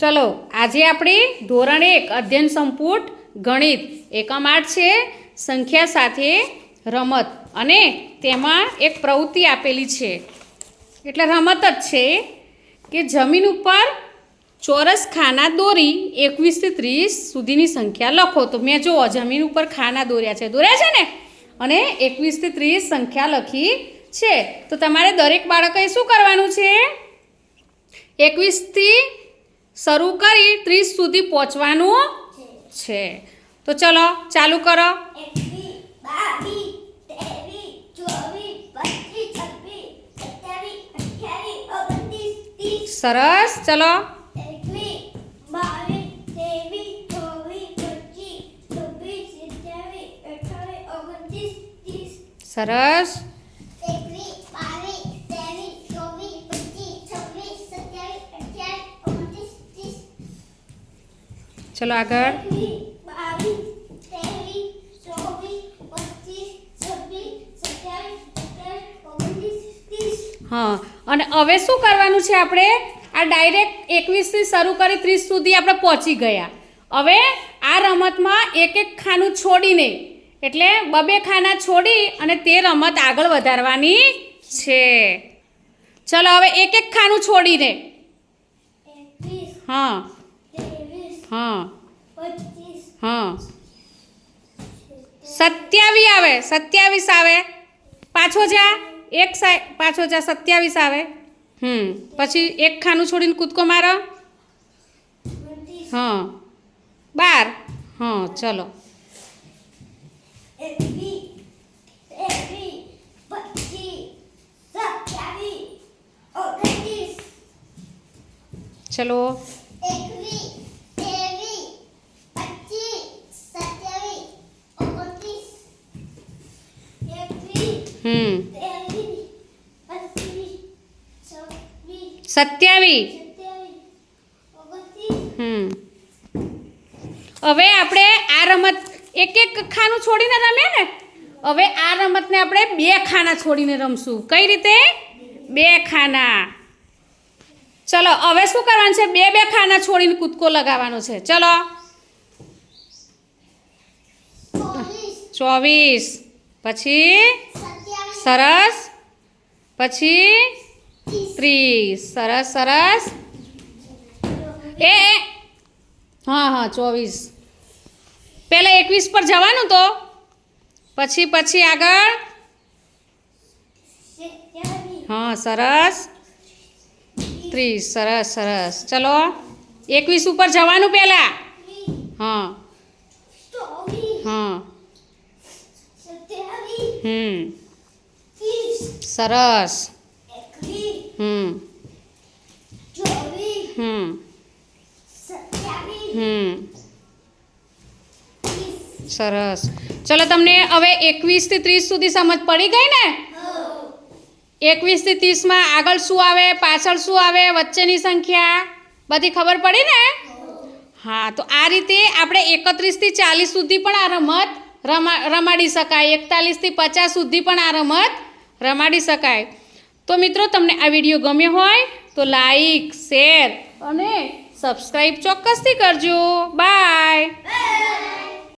ચલો, આજે આપણે ધોરણ એક, અધ્યયન સંપુટ, ગણિત. એકમ આઠ છે, સંખ્યા સાથે રમત. અને તેમાં એક પ્રવૃત્તિ આપેલી છે. એટલે રમત જ છે કે જમીન ઉપર ચોરસ ખાના દોરી એકવીસથી ત્રીસ સુધીની સંખ્યા લખો. તો મેં જુઓ, જમીન ઉપર ખાના દોર્યા છે. દોર્યા છે ને? અને એકવીસથી ત્રીસ સંખ્યા લખી છે. તો તમારે દરેક બાળકોએ શું કરવાનું છે? એકવીસથી શરૂ કરી ત્રીસ સુધી પહોંચવાનું છે. તો ચલો ચાલુ કરો. સરસ ચલો. તેવી ચોવી પચીસ છવ્વીસ સત્યાવીસ અઠ્યાવીસ ઓગણત્રીસ ત્રીસ સરસ ચલો એકવી બાવી તેવી ચોવી પચીસ છવ્વીસ સત્યાવીસ અઠ્યાવીસ ઓગણત્રીસ ત્રીસ સરસ એકવી બાવી તેવી ચોવી પચીસ છવ્વીસ સત્યાવીસ અઠ્યાવીસ ઓગણત્રીસ ત્રીસ ચલો આગળ એકવી બાવી તેવી ચોવી પચીસ છવ્વીસ સત્યાવીસ અઠ્યાવીસ ઓગણત્રીસ આગળ. હા, અને હવે શું કરવાનું છે આપણે? આ ડાયરેક્ટ એકવીસથી શરૂ કરી ત્રીસ સુધી આપણે પહોંચી ગયા. હવે આ રમતમાં એક એક ખાનું છોડીને, એટલે બબે ખાના છોડી અને તે રમત આગળ વધારવાની છે. ચલો હવે એક એક ખાનું છોડીને. હા. હા. હા. સત્યાવીસ આવે સત્યાવીસ આવે. પાછો જા એક સાઈ પાછો જા સત્યાવીસ આવે. હમ પછી એક ખાનું છોડીને કૂદકો મારો. હા. બાર. હા ચલો. ચલો એકવીસ ત્રેવીસ પચીસ સત્યાવીસ ઓગણત્રીસ એકવીસ હમ ત્રેવીસ પચીસ છવ્વીસ સત્યાવીસ. હમ. હવે આપણે આ રમત એક એક ખાનું છોડીને રમે ને? હવે આ રમતને આપણે બે ખાના છોડીને રમશું. કઈ રીતે? બે ખાના. ચલો હવે શું કરવાનું છે? બે બે ખાના છોડીને કૂદકો લગાવવાનો છે. ચલો. ચોવીસ. પછી? સરસ. પછી ત્રીસ. સરસ સરસ. એ હા હા ચોવીસ. પહેલાં એકવીસ પર જવાનું તો. પછી પછી આગળ. હા સરસ. ત્રીસ. સરસ સરસ. ચલો. એકવીસ ઉપર જવાનું પહેલાં હા. હા. હમ. સરસ. હમ. હમ. હમ. સરસ. ચલો તમને હવે એકવીસથી ત્રીસ સુધી સમજ પડી ગઈ ને? એકવીસથી ત્રીસમાં આગળ શું આવે પાછળ શું આવે વચ્ચેની સંખ્યા? બધી ખબર પડી ને? હા. તો આ રીતે આપણે એકત્રીસથી ચાલીસ સુધી પણ આ રમત રમા રમાડી શકાય. એકતાલીસથી પચાસ સુધી પણ આ રમત રમાડી શકાય. તો મિત્રો, તમને આ વીડિયો ગમ્યો હોય, તો લાઈક શેર અને સબસ્ક્રાઈબ ચોક્કસથી કરજો. બાય